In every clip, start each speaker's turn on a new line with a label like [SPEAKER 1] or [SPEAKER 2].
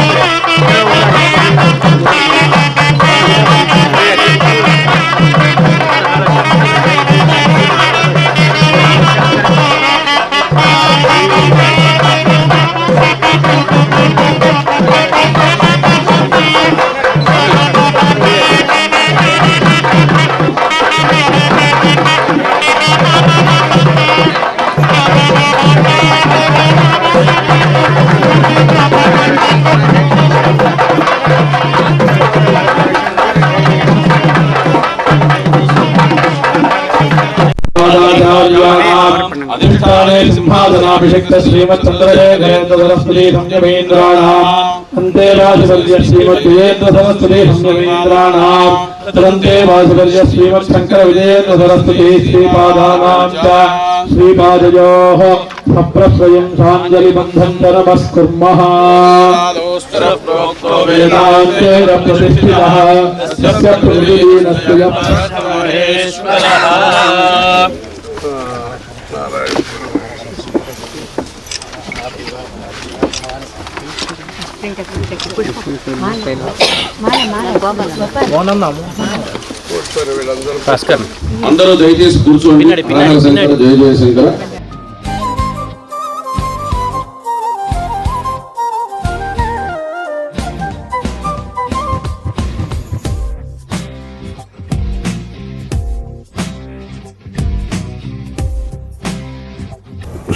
[SPEAKER 1] Thank you. अधिष्ठाने सिंहासनाभिषिक्त श्रीमच्चन्द्रशेखरेन्द्रसरस्वती संयमेन्द्राणाम् अन्ते वासुपर्य श्रीमद्विजेन्द्र सरस्वती संयमेन्द्राणाम् तदन्ते वासुपर्य श्रीमच्छङ्कर श्रीपादानाम् च श्रीपादयोः सप्रस्वयं साञ्जलिबन्धं च नमस्कुर्मः प्रोक्तो प्रतिष्ठितः
[SPEAKER 2] అందరూ దయచేసి కూర్చోండి. జయ జయశంకర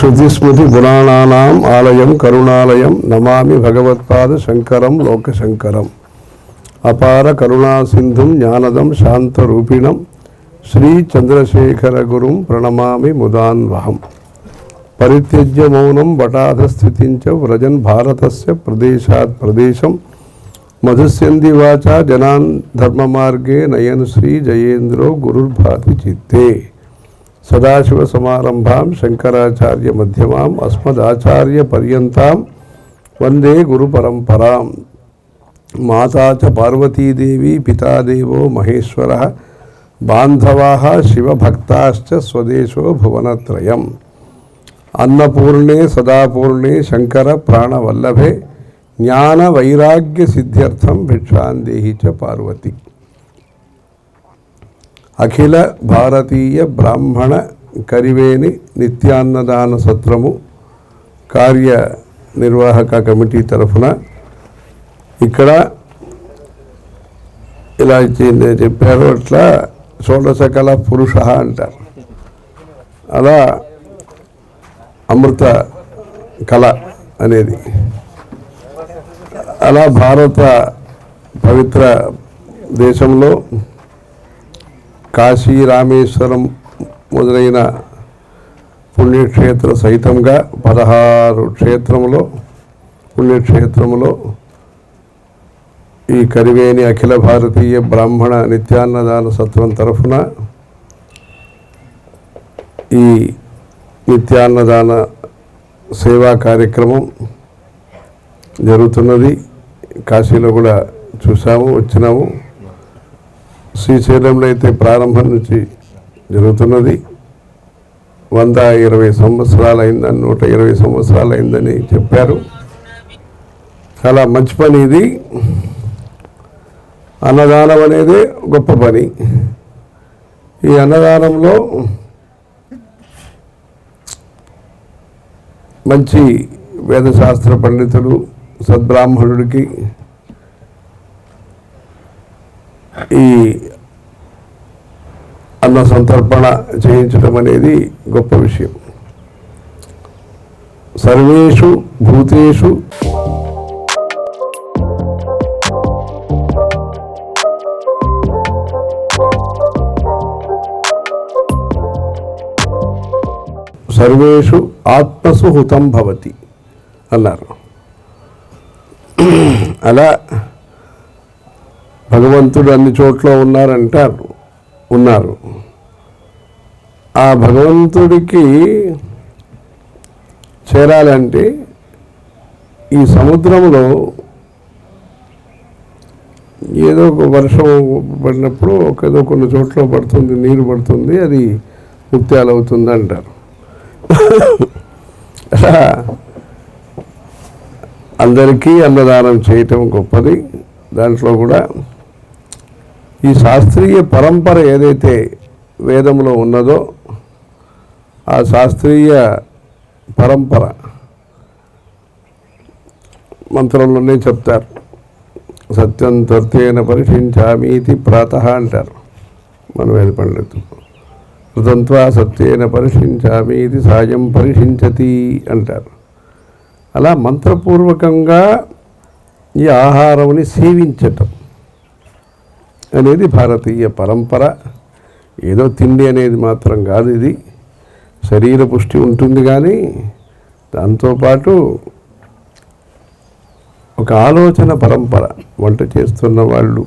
[SPEAKER 3] శృతిస్మృతి పురాణానాం ఆలయం కరుణాలయం నమామి భగవత్పాద శంకరం లోకశంకరం. అపార కరుణాసింధుం జ్ఞానదం శాంతరూపిణం శ్రీ చంద్రశేఖర గురుం ప్రణమామి ముదాన్వహం. పరిత్యజ్య మౌనం వటాధస్థితించ వ్రజన్ భారతస్య ప్రదేశాత్ ప్రదేశం. మధుస్యంది వాచా జనాన్ ధర్మమార్గే నయన్ శ్రీ జయేంద్రో గురుర్భాతి చిత్తే. సదాశివ సమారంభాం శంకరాచార్య మధ్యమాం అస్మదాచార్య పర్యంతాం వందే గురు పరంపరాం. మాతా చ పార్వతీదేవి పితాదేవో మహేశ్వర బాంధవా శివభక్తాశ్చ స్వదేశో భువనత్రయం. అన్నపూర్ణే సదాపూర్ణే శంకర ప్రాణవల్లభే జ్ఞాన వైరాగ్య సిద్ధ్యర్థం భిక్షాందేహి చ పార్వతి. అఖిల భారతీయ బ్రాహ్మణ కరివేని నిత్యాన్నదాన సత్రము కార్యనిర్వాహక కమిటీ తరఫున ఇక్కడ ఇలా చెప్పారు అట్లా షోడశకల పురుష అంటారు. అలా అమృత కళ అనేది. అలా భారత పవిత్ర దేశంలో కాశీ రామేశ్వరం మొదలైన పుణ్యక్షేత్ర సహితంగా పదహారు క్షేత్రములో పుణ్యక్షేత్రములో ఈ కరివేని అఖిల భారతీయ బ్రాహ్మణ నిత్యాన్నదాన సత్రం తరఫున ఈ నిత్యాన్నదాన సేవా కార్యక్రమం జరుగుతున్నది. కాశీలో కూడా చూసాము వచ్చినాము. శ్రీశైలంలో అయితే ప్రారంభం నుంచి జరుగుతున్నది. వంద ఇరవై సంవత్సరాలు అయిందని నూట ఇరవై సంవత్సరాలు అయిందని చెప్పారు. చాలా మంచి పని ఇది. అన్నదానం అనేది గొప్ప పని. ఈ అన్నదానంలో మంచి వేదశాస్త్ర పండితులు సద్బ్రాహ్మణుడికి ఈ అన్న సంతర్పణ చేయించడం అనేది గొప్ప విషయం. సర్వేషు భూతేషు సర్వేషు ఆత్మసు హుతం భవతి అన్నారు. అలా భగవంతుడు అన్ని చోట్ల ఉన్నారంటారు ఉన్నారు. ఆ భగవంతుడికి చేరాలంటే ఈ సముద్రంలో ఏదో ఒక వర్షం పడినప్పుడు ఏదో కొన్ని చోట్ల పడుతుంది నీరు పడుతుంది అది ముత్యాలు అవుతుంది అంటారు అందరికీ అన్నదానం చేయటం గొప్పది. దాంట్లో కూడా ఈ శాస్త్రీయ పరంపర ఏదైతే వేదంలో ఉన్నదో ఆ శాస్త్రీయ పరంపర మంత్రంలోనే చెప్తారు. సత్యం తత్వేన ఇది ప్రాత అంటారు. మన వేద పండితులు. కృతంత్వా సత్యేన ఇది సాయం పరిశించతి అంటారు. అలా మంత్రపూర్వకంగా ఈ ఆహారంని సేవించటం. అనేది భారతీయ పరంపర. ఏదో తిండి అనేది మాత్రం కాదు ఇది. శరీర పుష్టి ఉంటుంది కానీ దాంతోపాటు ఒక ఆలోచన పరంపర. వంట చేస్తున్న వాళ్ళు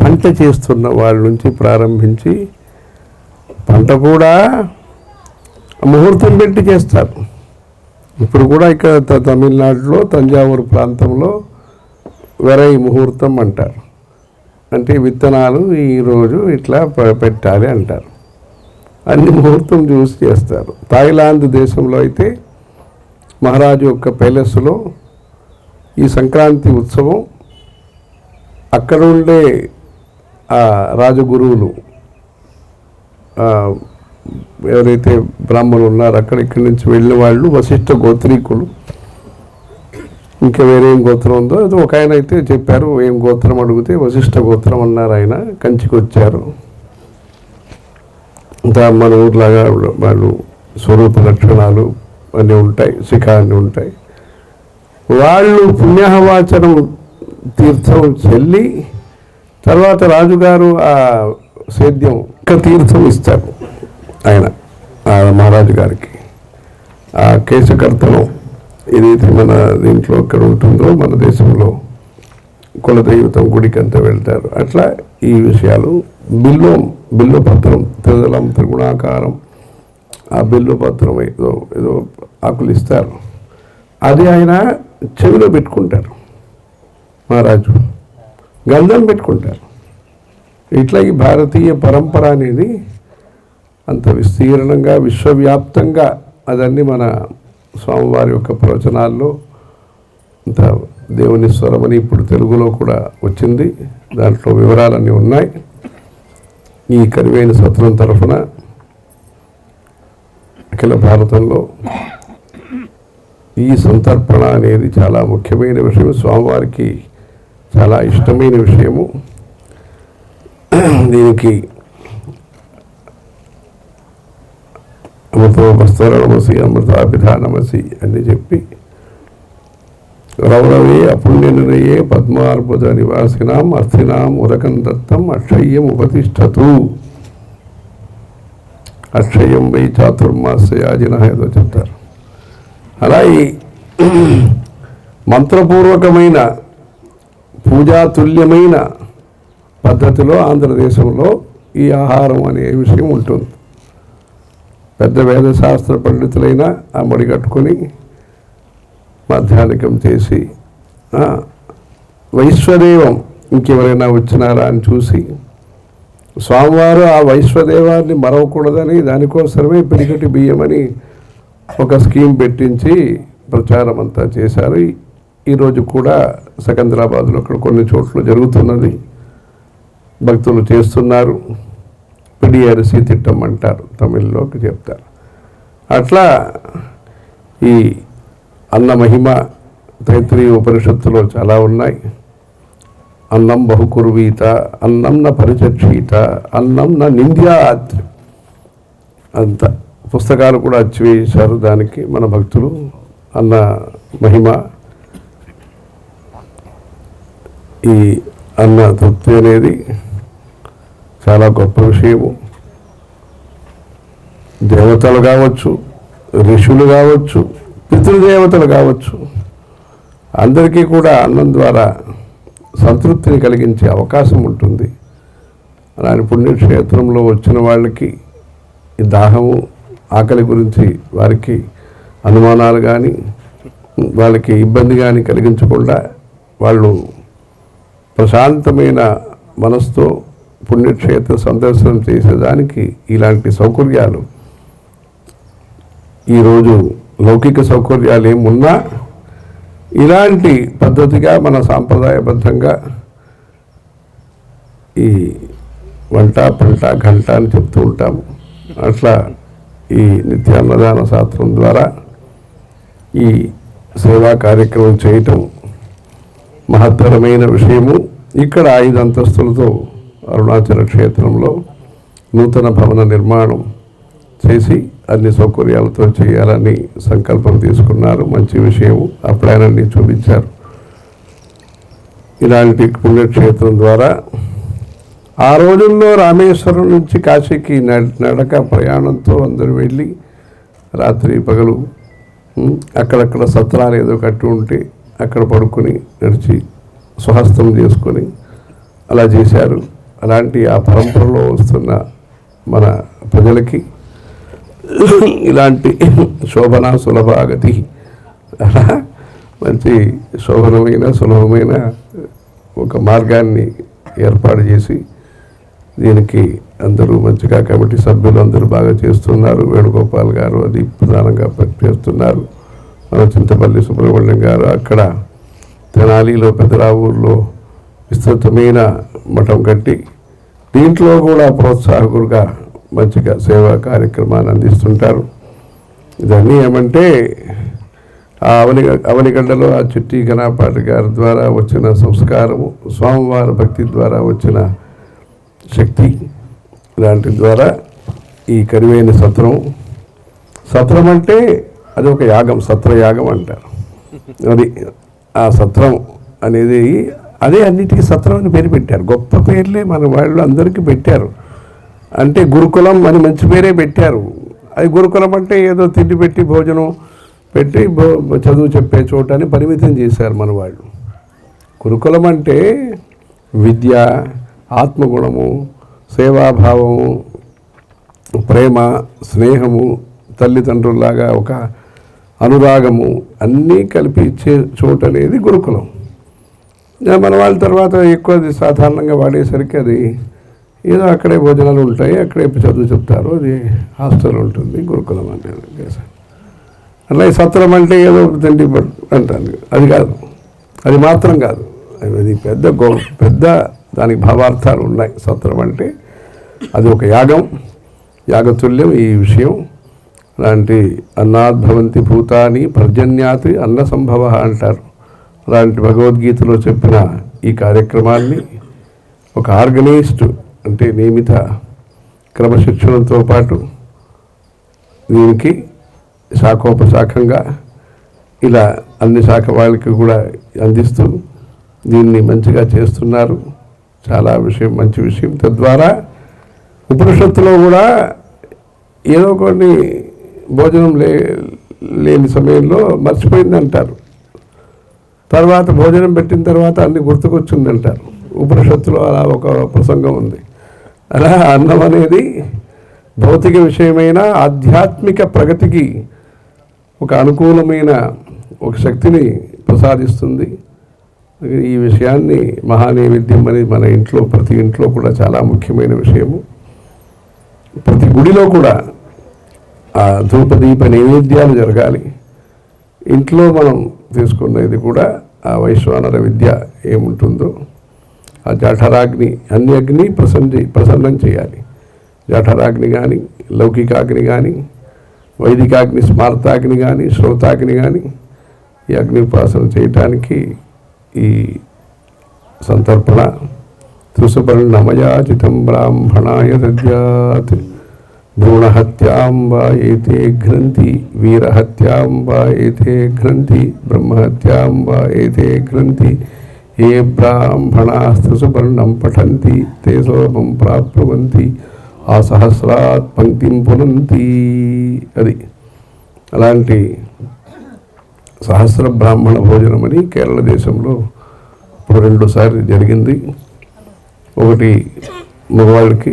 [SPEAKER 3] పంట చేస్తున్న వాళ్ళ నుంచి ప్రారంభించి పంట కూడా ముహూర్తం పెట్టి చేస్తారు. ఇప్పుడు కూడా ఇక్కడ త- తమిళనాడులో తంజావూరు ప్రాంతంలో వెరై ముహూర్తం అంటారు. అంటే విత్తనాలు ఈరోజు ఇట్లా పెట్టాలి అంటారు. అన్ని ముహూర్తం చూసి చేస్తారు. థాయిలాండ్ దేశంలో అయితే మహారాజు యొక్క ప్యాలెస్లో ఈ సంక్రాంతి ఉత్సవం అక్కడ ఉండే రాజగురువులు ఎవరైతే బ్రాహ్మణులు ఉన్నారో అక్కడ ఇక్కడి నుంచి వెళ్ళిన వాళ్ళు వశిష్ఠ గోత్రీకులు ఇంకా వేరే ఏం గోత్రం ఉందో? అది ఒక ఆయన అయితే చెప్పారు ఏం గోత్రం అడిగితే వశిష్ఠ గోత్రం అన్నారు ఆయన కంచికి వచ్చారు. మన ఊర్లాగా వాళ్ళు స్వరూప లక్షణాలు అన్నీ ఉంటాయి శిఖ అన్నీ ఉంటాయి. వాళ్ళు పుణ్యహవాచనం తీర్థం చెల్లి తర్వాత రాజుగారు ఆ సేద్యం ఒక తీర్థం ఇస్తారు ఆయన మహారాజు గారికి. ఆ కేశకర్తను ఏదైతే మన దీంట్లో ఎక్కడ ఉంటుందో మన దేశంలో కులదైవతం గుడికి అంతా వెళ్తారు. అట్లా ఈ విషయాలు బిల్వం బిల్లు పత్రం త్రిదలం త్రిగుణాకారం ఆ బిల్లు పత్రం ఏదో ఏదో ఆకులు ఇస్తారు. అది ఆయన చెవిలో పెట్టుకుంటారు. మహారాజు గంధం పెట్టుకుంటారు. ఇట్లా ఈ భారతీయ పరంపర అనేది అంత విస్తీర్ణంగా విశ్వవ్యాప్తంగా అదన్నీ మన స్వామివారి యొక్క ప్రవచనాల్లో ఇంత దేవుని స్వరమని ఇప్పుడు తెలుగులో కూడా వచ్చింది. దాంట్లో వివరాలన్నీ ఉన్నాయి. ఈ కరివైన సత్రం తరఫున అఖిల భారతంలో ఈ సంతర్పణ అనేది చాలా ముఖ్యమైన విషయం. స్వామివారికి చాలా ఇష్టమైన విషయము. దీనికి అమృతోపస్తరణమసి అమృతాభిధానమసి అని చెప్పి రౌరవే అపుణ్యనిరయే పద్మార్బుద నివాసినాం అర్థినాం ఉరకం దత్తం అక్షయ్యం ఉపతిష్టతు అక్షయం వై చాతుర్మాస్యాజిన ఏదో చెప్తారు. అలా ఈ మంత్రపూర్వకమైన పూజాతుల్యమైన పద్ధతిలో ఆంధ్రదేశంలో ఈ ఆహారం అనే విషయం ఉంటుంది. పెద్ద వేదశాస్త్ర పండితులైన ఆ ముడి కట్టుకొని మాధ్యానికం చేసి వైశ్వదేవం ఇంకెవరైనా వచ్చినారా అని చూసి స్వామివారు ఆ వైశ్వదేవాన్ని మరవకూడదని దానికోసమే పిడికటి బియ్యమని ఒక స్కీమ్ పెట్టించి ప్రచారం అంతా చేశారు ఈరోజు కూడా సికింద్రాబాద్లో అక్కడ కొన్ని చోట్ల జరుగుతున్నది. భక్తులు చేస్తున్నారు. పిడి అరిసి తిట్టం అంటారు తమిళ్ళోకి చెప్తారు. అట్లా ఈ అన్న మహిమ తైత్రీ ఉపనిషత్తులో చాలా ఉన్నాయి. అన్నం బహుకుర్వీత అన్నం న పరిచక్షీత అన్నం న నింద్యాత్ అంత పుస్తకాలు కూడా అచ్చివేశారు దానికి మన భక్తులు. అన్న మహిమ ఈ అన్న తృప్తి అనేది చాలా గొప్ప విషయము. దేవతలు కావచ్చు ఋషులు కావచ్చు పితృదేవతలు కావచ్చు అందరికీ కూడా అన్నం ద్వారా సంతృప్తిని కలిగించే అవకాశం ఉంటుంది. అలాంటి పుణ్యక్షేత్రంలో వచ్చిన వాళ్ళకి ఈ దాహము ఆకలి గురించి వారికి అనుమానాలు కానీ వాళ్ళకి ఇబ్బంది కానీ కలిగించకుండా వాళ్ళు ప్రశాంతమైన మనసుతో పుణ్యక్షేత్ర సందర్శనం చేసేదానికి ఇలాంటి సౌకర్యాలు. ఈరోజు లౌకిక సౌకర్యాలు ఏమున్నా ఇలాంటి పద్ధతిగా మన సాంప్రదాయబద్ధంగా ఈ వంట పంట గంట అని చెప్తూ ఉంటాము. అట్లా ఈ నిత్యాన్నదాన శాస్త్రం ద్వారా ఈ సేవా కార్యక్రమం చేయటం మహత్తరమైన విషయము. ఇక్కడ ఐదు అంతస్తులతో అరుణాచల క్షేత్రంలో నూతన భవన నిర్మాణం చేసి అన్ని సౌకర్యాలతో చేయాలని సంకల్పం తీసుకున్నారు. మంచి విషయం ఆ ప్లాన్ అన్ని చూపించారు. ఇలాంటి పుణ్యక్షేత్రం ద్వారా ఆ రోజుల్లో రామేశ్వరం నుంచి కాశీకి నడక ప్రయాణంతో అందరూ వెళ్ళి రాత్రి పగలు అక్కడక్కడ సత్రాలు ఏదో కట్టి ఉంటే అక్కడ పడుకొని నడిచి స్వహస్తం చేసుకొని అలా చేశారు. అలాంటి ఆ పరంపరలో వస్తున్న మన ప్రజలకి ఇలాంటి శోభన సులభాగతి. అలా మంచి శోభనమైన సులభమైన ఒక మార్గాన్ని ఏర్పాటు చేసి దీనికి అందరూ మంచిగా కమిటీ సభ్యులు అందరూ బాగా చేస్తున్నారు. వేణుగోపాల్ గారు అది ప్రధానంగా చేస్తున్నారు మన చింతపల్లి సుబ్రహ్మణ్యం గారు అక్కడ తెనాలిలో పెదరావూరులో విస్తృతమైన మఠం కట్టి దీంట్లో కూడా ప్రోత్సాహకులుగా మంచిగా సేవా కార్యక్రమాన్ని అందిస్తుంటారు. ఇదన్నీ ఏమంటే ఆ అవని అవనిగడ్డలో ఆ చిట్టి గణపాటి గారి ద్వారా వచ్చిన సంస్కారము స్వామివారి భక్తి ద్వారా వచ్చిన శక్తి ఇలాంటి ద్వారా ఈ కరివేని సత్రం సత్రం అంటే అది ఒక యాగం సత్రయాగం అంటారు. అది ఆ సత్రం అనేది అదే అన్నిటికీ సత్రం అని పేరు పెట్టారు. గొప్ప పేర్లే మన వాళ్ళు అందరికీ పెట్టారు. అంటే గురుకులం అని మంచి పేరే పెట్టారు. అది గురుకులం అంటే ఏదో తిండి పెట్టి భోజనం పెట్టి భో- చదువు చెప్పే చోట అని పరిమితం చేశారు మన వాళ్ళు. గురుకులం అంటే విద్య ఆత్మగుణము సేవాభావము ప్రేమ స్నేహము తల్లిదండ్రుల్లాగా ఒక అనురాగము అన్నీ కలిపి ఇచ్చే చోటు అనేది గురుకులం. మన వాళ్ళ తర్వాత ఎక్కువ అది సాధారణంగా వాడేసరికి అది ఏదో అక్కడే భోజనాలు ఉంటాయి అక్కడే చదువు చెప్తారు అది హాస్టల్ ఉంటుంది గురుకులం అంటే అట్లా సత్రం అంటే ఏదో తిండి అంటాను. అది కాదు. అది మాత్రం కాదు. అది పెద్ద గో పెద్ద దానికి భావార్థాలు ఉన్నాయి. సత్రం అంటే అది ఒక యాగం యాగతుల్యం ఈ విషయం. అలాంటి అన్నాద్భవంతి భూతాని పర్జన్యాతి అన్న సంభవ అంటారు. అలాంటి భగవద్గీతలో చెప్పిన ఈ కార్యక్రమాన్ని ఒక ఆర్గనైజ్డ్ అంటే నియమిత క్రమశిక్షణతో పాటు దీనికి శాఖోపశాఖంగా ఇలా అన్ని శాఖ వాళ్ళకి కూడా అందిస్తూ దీన్ని మంచిగా చేస్తున్నారు. చాలా విషయం మంచి విషయం. తద్వారా ఉపనిషత్తులో కూడా ఏదో కొన్ని భోజనం లే లేని సమయంలో మర్చిపోయింది అంటారు తర్వాత భోజనం పెట్టిన తర్వాత అన్ని గుర్తుకొచ్చింది అంటారు ఉపనిషత్తులో అలా ఒక ప్రసంగం ఉంది. అలా అన్నం అనేది భౌతిక విషయమైన ఆధ్యాత్మిక ప్రగతికి ఒక అనుకూలమైన ఒక శక్తిని ప్రసాదిస్తుంది. ఈ విషయాన్ని మహానైవేద్యం అనేది మన ఇంట్లో ప్రతి ఇంట్లో కూడా చాలా ముఖ్యమైన విషయము. ప్రతి గుడిలో కూడా ఆ ధూపదీప నైవేద్యాలు జరగాలి. ఇంట్లో మనం తీసుకున్నది కూడా ఆ వైశ్వానర విద్య ఏముంటుందో ఆ జఠరాగ్ని అన్ని అగ్ని ప్రసన్న ప్రసన్నం చేయాలి. జఠరాగ్ని కానీ లౌకికాగ్ని కానీ వైదికాగ్ని స్మార్తాగ్ని కానీ శ్రోతాగ్ని కానీ ఈ అగ్ని ఉపాసన చేయటానికి ఈ సంతర్పణ తుసుపర్ణమయాచితం బ్రాహ్మణాయ దద్యాత్ భ్రూణహత్యాం వా ఏతే గ్రంథి వీరహత్యాం వా ఏతే గ్రంథి బ్రహ్మహత్యాం వా ఏతే గ్రంథి ఏ బ్రాహ్మణాస్తుసుబర్ణం పఠంతి తే సులభం ప్రాప్నువంతి ఆ సహస్రాత్ పంక్తిం పునంతి అది అలాంటి సహస్ర బ్రాహ్మణ భోజనం అని కేరళ దేశంలో ఇప్పుడు రెండుసార్లు జరిగింది. ఒకటి మగవాళ్ళకి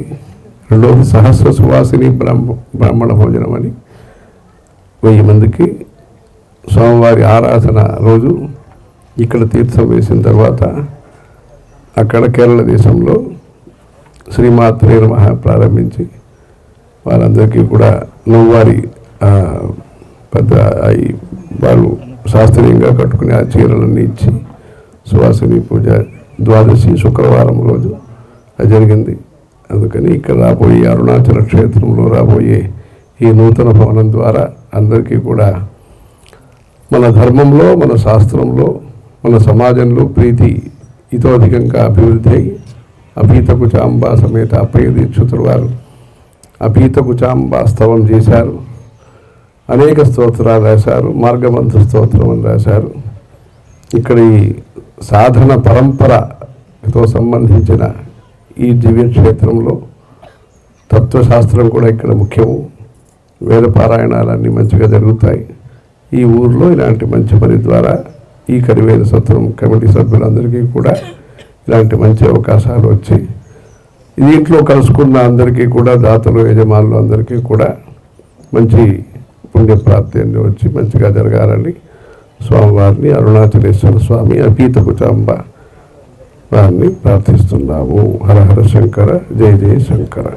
[SPEAKER 3] రెండవది సహస్ర సువాసిని బ్రాహ్మ బ్రాహ్మణ భోజనం అని వెయ్యి మందికి స్వామివారి ఆరాధన రోజు ఇక్కడ తీర్థం వేసిన తర్వాత అక్కడ కేరళ దేశంలో శ్రీమాత్రే నమః ప్రారంభించి వారందరికీ కూడా నవ్వారి పెద్ద అవి వాళ్ళు శాస్త్రీయంగా కట్టుకునే ఆ చీరలన్నీ ఇచ్చి సువాసిని పూజ ద్వాదశి శుక్రవారం రోజు అది జరిగింది. అందుకని ఇక్కడ రాబోయే అరుణాచల క్షేత్రంలో రాబోయే ఈ నూతన భవనం ద్వారా అందరికీ కూడా మన ధర్మంలో మన శాస్త్రంలో మన సమాజంలో ప్రీతి ఇతోధికంగా అభివృద్ధి అయి అభీతకు చాంబా సమేత అప్పయ్య దీక్షితులు వారు అభీతకు చాంబా స్తవం చేశారు. అనేక స్తోత్రాలు రాశారు మార్గమంత్ర స్తోత్రం అని రాశారు. ఇక్కడ ఈ సాధన పరంపరతో సంబంధించిన ఈ దివ్యక్షేత్రంలో తత్వశాస్త్రం కూడా ఇక్కడ ముఖ్యము. వేద పారాయణాలన్నీ మంచిగా జరుగుతాయి. ఈ ఊర్లో ఇలాంటి మంచి పని ద్వారా ఈ కరివేద సత్రం కమిటీ సభ్యులందరికీ కూడా ఇలాంటి మంచి అవకాశాలు వచ్చి దీంట్లో కలుసుకున్న అందరికీ కూడా దాతలు యజమానులు అందరికీ కూడా మంచి పుణ్యప్రాప్తి అన్ని వచ్చి మంచిగా జరగాలని స్వామివారిని అరుణాచలేశ్వర స్వామి అపీత కుచాంబ వారిని ప్రార్థిస్తున్నాము. హర హర శంకర జయ జయ శంకర.